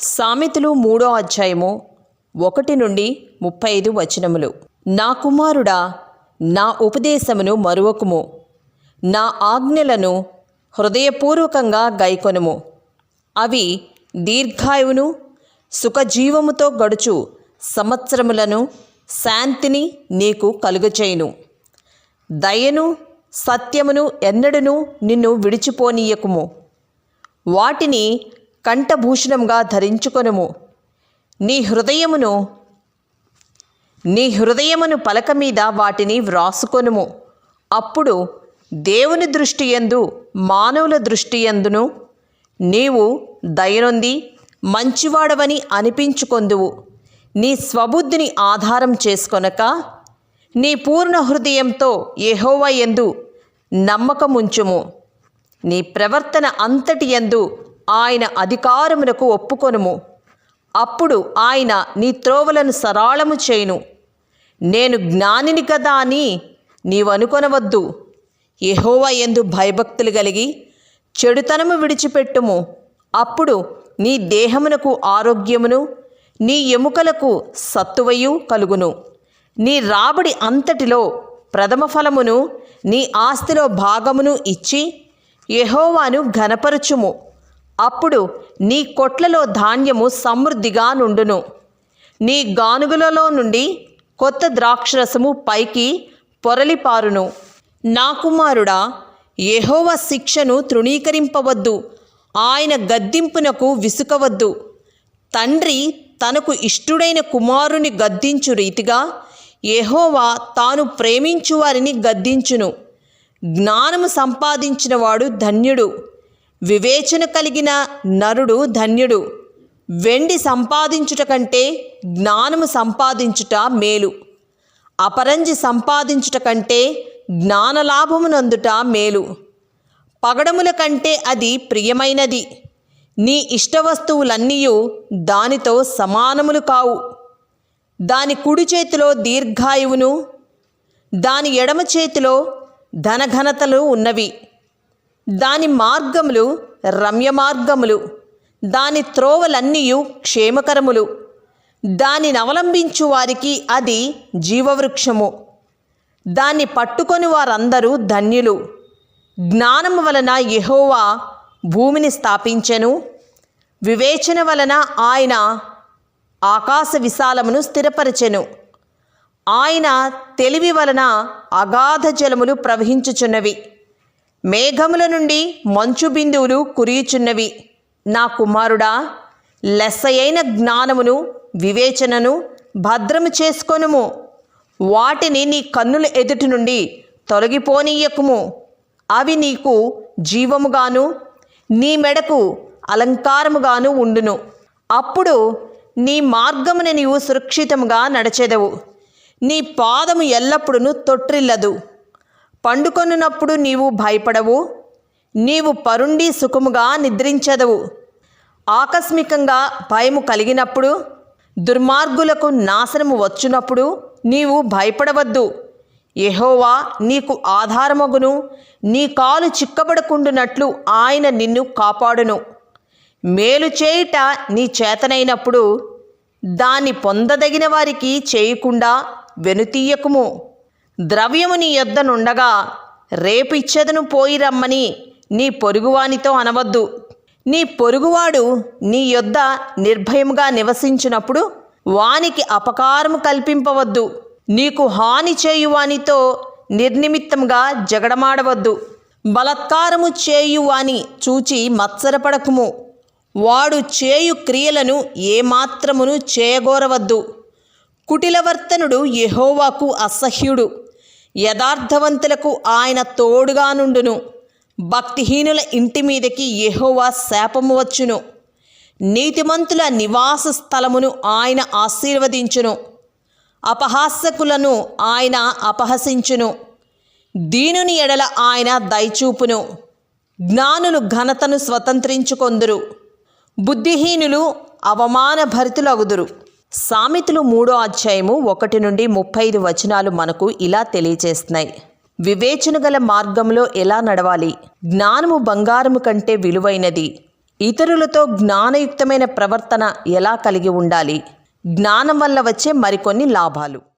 సామెతలు మూడో అధ్యాయము ఒకటి నుండి ముప్పై ఐదు వచనములు. నా కుమారుడా నా ఉపదేశమును మరువకుము. నా ఆజ్ఞలను హృదయపూర్వకంగా గైకొనుము. అవి దీర్ఘాయువును సుఖజీవముతో గడుచు సంవత్సరములను శాంతిని నీకు కలుగచేయును. దయను సత్యమును ఎన్నడను నిన్ను విడిచిపోనీయకుము. వాటిని కంఠభూషణంగా ధరించుకొనుము. నీ హృదయమును నీ హృదయమును పలక మీద వాటిని వ్రాసుకొనుము. అప్పుడు దేవుని దృష్టి యందు మానవుల దృష్టి యందును నీవు దయనొంది మంచివాడవని అనిపించుకొందువు. నీ స్వబుద్ధిని ఆధారం చేసుకొనక నీ పూర్ణ హృదయంతో యహోవ ఎందు నమ్మకముంచుము. నీ ప్రవర్తన అంతటి యందు ఆయన అధికారమునకు ఒప్పుకొనుము. అప్పుడు ఆయన నీ త్రోవలను సరాళము చేయును. నేను జ్ఞానిని కదా అని నీవనుకొనవద్దు. యెహోవా ఎందు భయభక్తులు కలిగి చెడుతనము విడిచిపెట్టుము. అప్పుడు నీ దేహమునకు ఆరోగ్యమును నీ ఎముకలకు సత్తువయు కలుగును. నీ రాబడి అంతటిలో ప్రథమ ఫలమును నీ ఆస్తిలో భాగమును ఇచ్చి యహోవాను ఘనపరచుము. అప్పుడు నీ కొట్లలో ధాన్యము సమృద్ధిగా నుండును. నీ గానుగులలో నుండి కొత్త ద్రాక్షరసము పైకి పొరలిపారును. నా కుమారుడా యహోవ శిక్షను తృణీకరింపవద్దు. ఆయన గద్దింపునకు విసుకవద్దు. తండ్రి తనకు ఇష్టుడైన కుమారుని గద్దించు రీతిగా యహోవా తాను ప్రేమించు వారిని గద్దించును. జ్ఞానము సంపాదించినవాడు ధన్యుడు. వివేచన కలిగిన నరుడు ధన్యుడు. వెండి సంపాదించుట కంటే జ్ఞానము సంపాదించుట మేలు. అపరంజి సంపాదించుట కంటే జ్ఞానలాభమునందుట మేలు. పగడముల కంటే అది ప్రియమైనది. నీ ఇష్టవస్తువులన్నీయు దానితో సమానములు కావు. దాని కుడి చేతిలో దీర్ఘాయువును దాని ఎడమ చేతిలో ధనఘనతలు ఉన్నవి. దాని మార్గములు రమ్య మార్గములు. దాని త్రోవలన్నీయు క్షేమకరములు. దానిని అవలంబించు వారికి అది జీవవృక్షము. దాన్ని పట్టుకొని వారందరూ ధన్యులు. జ్ఞానం వలన యహోవా భూమిని స్థాపించెను. వివేచన వలన ఆయన ఆకాశ విశాలమును స్థిరపరచెను. ఆయన తెలివి వలన అగాధ జలములు ప్రవహించుచున్నవి. మేఘముల నుండి మంచు బిందువులు కురియుచున్నవి. నా కుమారుడా లెస్సయైన జ్ఞానమును వివేచనను భద్రము చేసుకొనుము. వాటిని నీ కన్నుల ఎదుటి నుండి తొలగిపోనీయకుము. అవి నీకు జీవముగాను నీ మెడకు అలంకారముగాను ఉండును. అప్పుడు నీ మార్గమున నీవు సురక్షితముగా నడచెదవు. నీ పాదము ఎల్లప్పుడూ తొట్రిల్లదు పండుకొనున్నప్పుడు నీవు భయపడవు నీవు పరుండి సుఖముగా నిద్రించదవు. ఆకస్మికంగా భయము కలిగినప్పుడు దుర్మార్గులకు నాశనము వచ్చినప్పుడు నీవు భయపడవద్దు. యహోవా నీకు ఆధారమగును నీ కాలు చిక్కబడకుండునట్లు ఆయన నిన్ను కాపాడును. మేలు చేయుట నీ చేతనైనప్పుడు దాన్ని పొందదగిన వారికి చేయకుండా వెనుతీయకుము. ద్రవ్యము నీ యొద్దనుండగా రేపు ఇచ్చెదను పోయి రమ్మని నీ పొరుగువానితో అనవద్దు. నీ పొరుగువాడు నీ యొద్ద నిర్భయముగా నివసించినప్పుడు వానికి అపకారము కల్పింపవద్దు. నీకు హాని చేయువానితో నిర్నిమిత్తంగా జగడమాడవద్దు. బలత్కారము చేయువాని చూచి మత్సరపడకుము. వాడు చేయు క్రియలను ఏమాత్రమును చేయగోరవద్దు. కుటిలవర్తనుడు యెహోవాకు అసహ్యుడు. యథార్థవంతులకు ఆయన తోడుగా నుండును. భక్తిహీనుల ఇంటి మీదకి యెహోవా శాపము వచ్చును. నీతిమంతుల నివాస స్థలమును ఆయన ఆశీర్వదించును. అపహాసకులను ఆయన అపహసించును. దీనుని ఎడల ఆయన దయచూపును. జ్ఞానులు ఘనతను స్వతంత్రించుకొందురు. బుద్ధిహీనులు అవమానభరితులగుదురు. సామెతలు మూడో అధ్యాయము ఒకటి నుండి ముప్పై ఐదు వచనాలు మనకు ఇలా తెలియజేస్తున్నాయి. వివేచన గల మార్గంలో ఎలా నడవాలి? జ్ఞానము బంగారము కంటే విలువైనది. ఇతరులతో జ్ఞానయుక్తమైన ప్రవర్తన ఎలా కలిగి ఉండాలి? జ్ఞానం వల్ల వచ్చే మరికొన్ని లాభాలు.